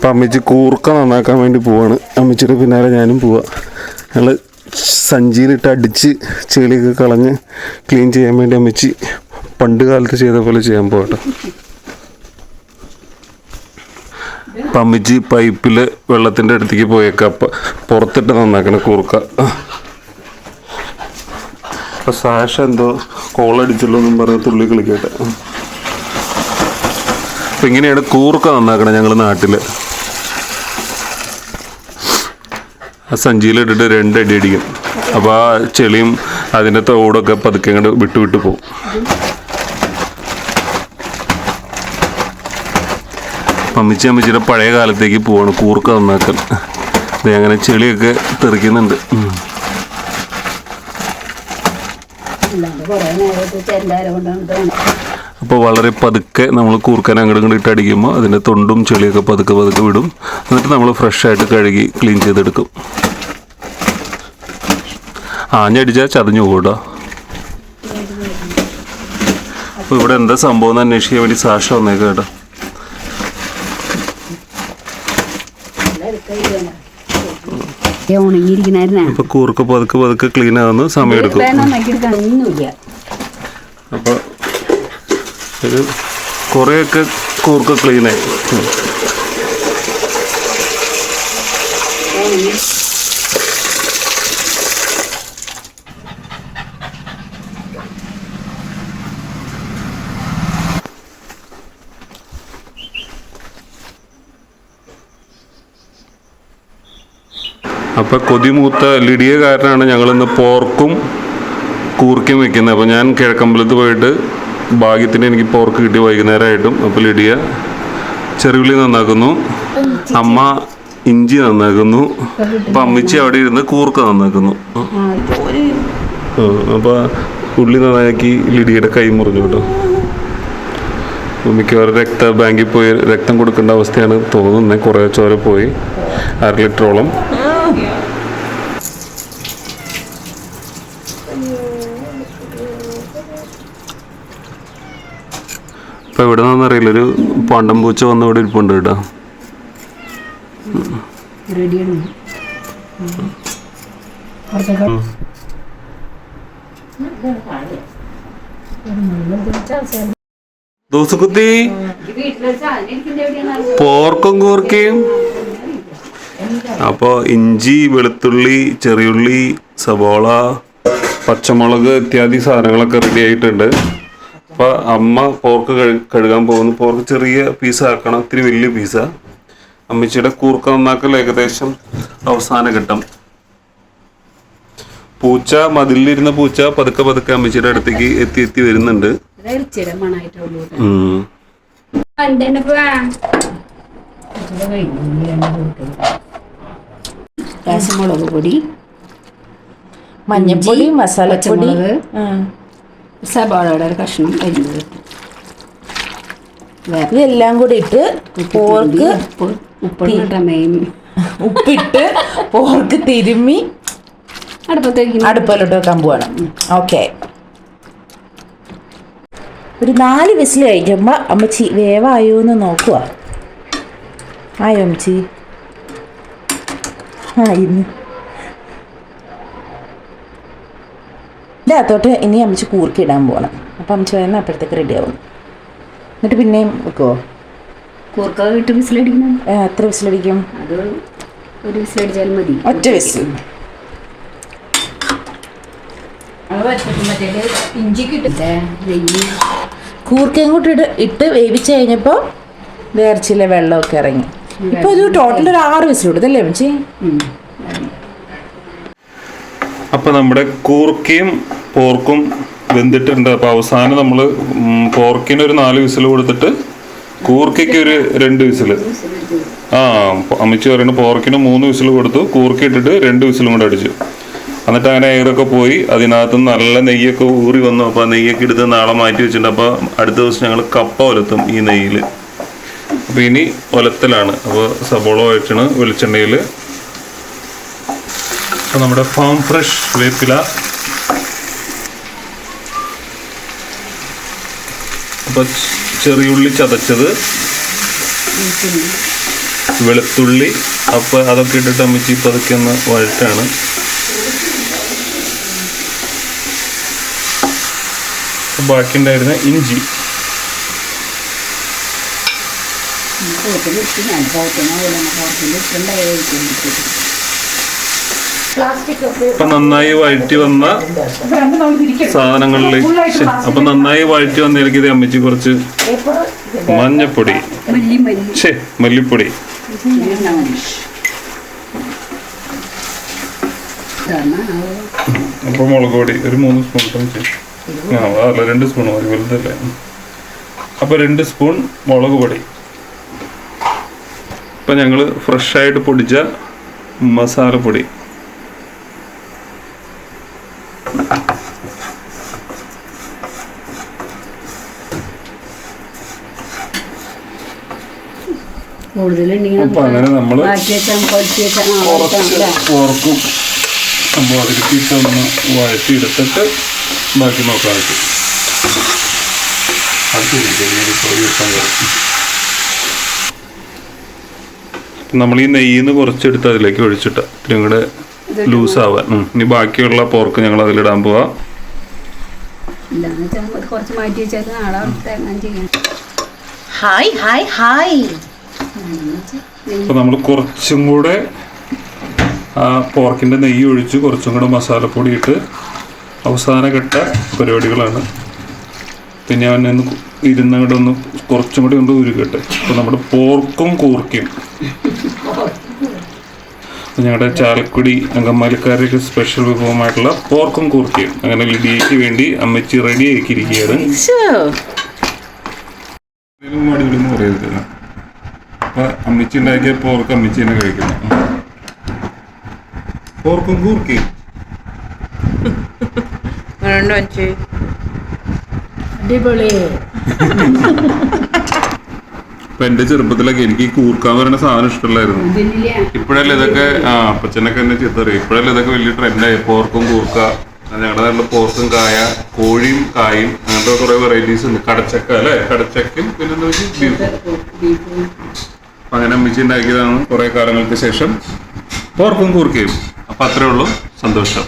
അപ്പം അമ്മച്ചി കൂർക്ക നന്നാക്കാൻ വേണ്ടി പോവാണ്. അമ്മച്ചിയുടെ പിന്നാലെ ഞാനും പോവാം. ഞങ്ങൾ സഞ്ചിയിലിട്ട് അടിച്ച് ചെളിയൊക്കെ കളഞ്ഞ് ക്ലീൻ ചെയ്യാൻ വേണ്ടി അമ്മച്ചി പണ്ട് കാലത്ത് ചെയ്ത പോലെ ചെയ്യാൻ പോകട്ടെ അപ്പം അമ്മച്ചി പൈപ്പിൽ വെള്ളത്തിന്റെ അടുത്തേക്ക് പോയേക്കാം. അപ്പം പുറത്തിട്ട് നന്നാക്കണം കൂർക്ക. അപ്പം സാഷ എന്തോ കോളടിച്ചല്ലോ എന്നും പറഞ്ഞ് തുള്ളി കളിക്കട്ടെ. അപ്പം ഇങ്ങനെയാണ് കൂർക്ക നന്നാക്കണം ഞങ്ങൾ നാട്ടിൽ ആ സഞ്ചിയിലിട്ടിട്ട് രണ്ടടി അടിക്കും. അപ്പോൾ ആ ചെളിയും അതിന്റെ തോടൊക്കെ പതുക്കെ അങ്ങോട്ട് വിട്ടു വിട്ടു പോകും അമ്മച്ചി അമ്മച്ചിയുടെ പഴയ കാലത്തേക്ക് പോവാണ് കൂർക്ക നന്നാക്കൽ. ദേ അങ്ങനെ ചെളിയൊക്കെ തെറിക്കുന്നുണ്ട്. അല്ലാണ്ട് കുറേ നേരത്തെ അപ്പോൾ വളരെ പതുക്കെ നമ്മൾ കൂർക്കാൻ അങ്ങോട്ട് ഇങ്ങോട്ട് ഇട്ട് അടിക്കുമ്പോൾ അതിന്റെ തൊണ്ടും ചെളിയൊക്കെ പതുക്കെ പതുക്കെ വിടും. എന്നിട്ട് നമ്മൾ ഫ്രഷ് ആയിട്ട് കഴുകി ക്ലീൻ ചെയ്തെടുക്കും. ആഞ്ഞടിച്ചാൽ ചതഞ്ഞു പോകൂട്ടോ അപ്പോൾ ഇവിടെ എന്താ സംഭവം എന്ന് അന്വേഷിക്കാൻ വേണ്ടി സാക്ഷ വന്നേക്കാം കേട്ടോ. അപ്പൊ കൂർക്ക് പതുക്കെ പതുക്കെ ക്ലീൻ ആകുന്ന സമയം എടുക്കും. അപ്പൊ ഇത് കുറേയൊക്കെ കൂർക്ക് ക്ലീനായി അപ്പോൾ അപ്പൊ കൊതിമൂത്ത ലിഡിയ കാരനാണ് ഞങ്ങളിന്ന് പോർക്കും കൂർക്കും വെക്കുന്നത്. അപ്പോൾ ഞാൻ കിഴക്കമ്പലത്ത് പോയിട്ട് ഭാഗ്യത്തിന് എനിക്ക് പോർക്ക് കിട്ടി വൈകുന്നേരമായിട്ടും. അപ്പോൾ ലിഡിയ ചെറുവിളി നന്നാക്കുന്നു. അമ്മ ഇഞ്ചി നന്നാക്കുന്നു. അപ്പം അമ്മച്ചി അവിടെ ഇരുന്ന് കൂർക്ക നന്നാക്കുന്നു. അപ്പം അപ്പോൾ ഉള്ളി നന്നാക്കി ലിഡിയുടെ കൈ മുറിഞ്ഞു കേട്ടോ. മിക്കവാറും രക്ത ബാങ്കിൽ പോയി രക്തം കൊടുക്കേണ്ട അവസ്ഥയാണ് തോന്നുന്നത്. കുറേ ചോര പോയി. അര ലിറ്ററോളം. ഇപ്പൊ എവിടെ നിന്നറിയില്ല ഒരു പണ്ടം പൂച്ച വന്ന് ഇവിടെ ഇരിപ്പുണ്ട് കേട്ടോ. ദോസുകുത്തി. പോർക്കും കൂർക്കയും. അപ്പോൾ ഇഞ്ചി വെളുത്തുള്ളി ചെറിയുള്ളി സബോള പച്ചമുളക് ഇത്യാദി സാധനങ്ങളൊക്കെ റെഡി ആയിട്ടുണ്ട്. അപ്പൊ അമ്മ പോർക്ക് കഴുകാൻ പോകുന്നു. പോർക്ക് ചെറിയ പീസ് ആക്കണം. ഇത്തിരി വലിയ പീസാ അമ്മച്ചിയുടെ കൂർക്ക നന്നാക്കൽ ഏകദേശം അവസാന ഘട്ടം. പൂച്ച മതിലിരുന്ന പൂച്ച പതുക്കെ പതുക്കെ അമ്മച്ചിയുടെ അടുത്തേക്ക് എത്തി എത്തി വരുന്നുണ്ട്. കാശുമുളക് പൊടി മഞ്ഞപ്പൊടി മസാലപ്പൊടി. ആ. സവാളയുടെ ഒരു കഷ്ണം അരിഞ്ഞത്. വേറെ ഇതെല്ലാം കൂടി ഇട്ട് പോർക്ക് ഉപ്പ് ഉപ്പിട്ട മെയിൻ ഉപ്പിട്ട് പോർക്ക് തിരുമ്മി അടുപ്പത്തേക്ക് അടുപ്പിലോട്ട് വെക്കാൻ പോവാണ്. ഓക്കെ ഒരു നാല് വിസിൽ കഴിക്കുമ്പോൾ അമ്മച്ചി വേവായോ എന്ന് നോക്കുക ആയോ അമ്മച്ചി? ആ ഇന്ന്. ഇതിനകത്തോട്ട് ഇനി അമ്മച്ചി കൂർക്കി ഇടാൻ പോകണം അപ്പം അമ്മച്ചി വരുന്ന അപ്പോഴത്തേക്ക് റെഡി ആവും. എന്നിട്ട് പിന്നെയും വെക്കുമോ കൂർക്ക ഇട്ട് വിസിലടിക്കണം. എത്ര വിസിലടിക്കും? അത് ഒരു വിസിലടിച്ചാലും മതി. ഒറ്റ വിസിൽ. ഇഞ്ചി കിട്ടേ നെയ്യ്. കൂർക്കയും കൂട്ടി ഇട്ട് ഇട്ട് വേവിച്ച് കഴിഞ്ഞപ്പോൾ വേർച്ചിലെ വെള്ളമൊക്കെ ഇറങ്ങി. ഇപ്പോൾ ഒരു ടോട്ടൽ ഒരു ആറ് വിസിൽ കൊടുത്തല്ലേ അമ്മച്ചി. അപ്പൊ നമ്മുടെ കൂർക്കയും പോർക്കും വെന്തിട്ടുണ്ട്. അപ്പൊ അവസാനം നമ്മൾ പോർക്കിന് ഒരു നാല് വിസിൽ കൊടുത്തിട്ട് കൂർക്കയ്ക്ക് ഒരു രണ്ട് വിസിൽ ആ അമ്മച്ചി പറയുന്നത് പോർക്കിന് മൂന്ന് വിസിൽ കൊടുത്തു. കൂർക്ക ഇട്ടിട്ട് രണ്ട് വിസിലും കൂടെ അടിച്ചു. എന്നിട്ട് അങ്ങനെ എയറൊക്കെ പോയി. അതിനകത്ത് നല്ല നെയ്യൊക്കെ ഊറി വന്നു. അപ്പോൾ ആ നെയ്യൊക്കെ എടുത്ത് നാളെ മാറ്റി വെച്ചിട്ടുണ്ട്. അപ്പോൾ അടുത്ത ദിവസം ഞങ്ങൾ കപ്പ ഒലത്തും ഈ നെയ്യിൽ അപ്പോൾ ഇനി ഒലത്തലാണ്. അപ്പോൾ സബോള വഴറ്റണ് വെളിച്ചെണ്ണയിൽ അപ്പോൾ നമ്മുടെ ഫാം ഫ്രഷ് വേപ്പില അപ്പോൾ ചെറിയുള്ളി ചതച്ചത്. വെളുത്തുള്ളി. അപ്പൊ അതൊക്കെ ഇട്ടിട്ട് അമ്മച്ചി പതുക്കെ ഒന്ന് വഴറ്റാണ്. ബാക്കി ഉണ്ടായിരുന്ന ഇഞ്ചി. ഞാൻ അപ്പൊ നന്നായി വഴറ്റി വന്ന സാധനങ്ങളിലേക്ക്. അപ്പൊ നന്നായി വഴറ്റി വന്നതിലേക്ക് ഇത് അമ്മച്ചി കുറച്ച് മഞ്ഞപ്പൊടി. ഛേ മല്ലിപ്പൊടി. അപ്പൊ മുളക് പൊടി ഒരു മൂന്ന് സ്പൂൺ ആ അല്ല രണ്ട് സ്പൂൺ മതി വലുതല്ലേ അപ്പൊ രണ്ട് സ്പൂൺ മുളക് പൊടി. ഇപ്പൊ ഞങ്ങൾ ഫ്രഷായിട്ട് പൊടിച്ച മസാലപ്പൊടി കൂടുതലുണ്ടെങ്കിൽ അപ്പൊ അങ്ങനെ നമ്മൾ മാറ്റി വെച്ചാൽ കൊച്ചു വെച്ചാൽ ഓർക്കും നമ്മൾ അതിലേക്ക് ഇട്ടൊന്ന് വഴറ്റി എടുത്തിട്ട് ബാക്കി നോക്കാം. നമ്മൾ ഈ നെയ്യിന്ന് കുറച്ചെടുത്ത് അതിലേക്ക് ഒഴിച്ചിട്ട് ഇത്രയും കൂടെ ലൂസ് ആവാൻ ഇനി ബാക്കിയുള്ള പോർക്ക് ഞങ്ങൾ അതിലിടാൻ പോവാ. കുറച്ച് മാറ്റി വെച്ചാൽ നാളെ തരണം ചെയ്യണം ഹായ് ഹായ് ഹായ്. അപ്പോൾ നമ്മൾ കുറച്ചും കൂടെ ആ പോർക്കിന്റെ നെയ്യ് ഒഴിച്ച് കുറച്ചും കൂടെ മസാലപ്പൊടി ഇട്ട് അവസാന ഘട്ട പരിപാടികളാണ്. പിന്നെ അവൻ ഒന്ന് ഇരുന്നങ്ങോട്ട് ഒന്ന് കുറച്ചും കൂടി ഒന്ന് ഉരുകട്ടെ. അപ്പോൾ നമ്മുടെ പോർക്കും കൂർക്കും അപ്പോൾ ഞങ്ങളുടെ ചാലക്കുടി അങ്കമാലിക്കാരുടെ സ്പെഷ്യൽ വിഭവമായിട്ടുള്ള പോർക്കും കൂർക്കയും. അങ്ങനെ ലിഡിയയ്ക്ക് വേണ്ടി അമ്മച്ചി റെഡി ആക്കിയിരിക്കുകയാണ് ഇതിലും അടിപൊളിന്ന് പറയരുത് അപ്പൊ അമ്മച്ചി ഉണ്ടാക്കിയ പോർക്ക് അമ്മച്ചി തന്നെ കഴിക്കണം പോർക്കും കൂർക്കയും. അടിപൊളി. അപ്പൊ എന്റെ ചെറുപ്പത്തിലൊക്കെ എനിക്ക് കൂർക്കാൻ പറയുന്ന സാധനം ഇഷ്ടമല്ലായിരുന്നു. ഇപ്പോഴല്ലേ ഇതൊക്കെ ആ അപ്പച്ചനൊക്കെ എന്നെ ചിത്തറിയും ഇപ്പോഴല്ലേ ഇതൊക്കെ വലിയ ട്രെൻഡായി പോർക്കും കൂർക്ക ഞങ്ങളുടെ നല്ല പോർക്കും കായ കോഴിയും കായും അങ്ങനത്തെ കുറെ വെറൈറ്റീസ് ഉണ്ട്. കടച്ചക്ക അല്ലെ? കടച്ചക്കും പിന്നെ അങ്ങനെ അമ്മച്ചി ഉണ്ടാക്കിയതാണ് കുറെ കാലങ്ങൾക്ക് ശേഷം. പോർക്കും കൂർക്കയും. അപ്പൊ അത്രേ ഉള്ളൂ. സന്തോഷം.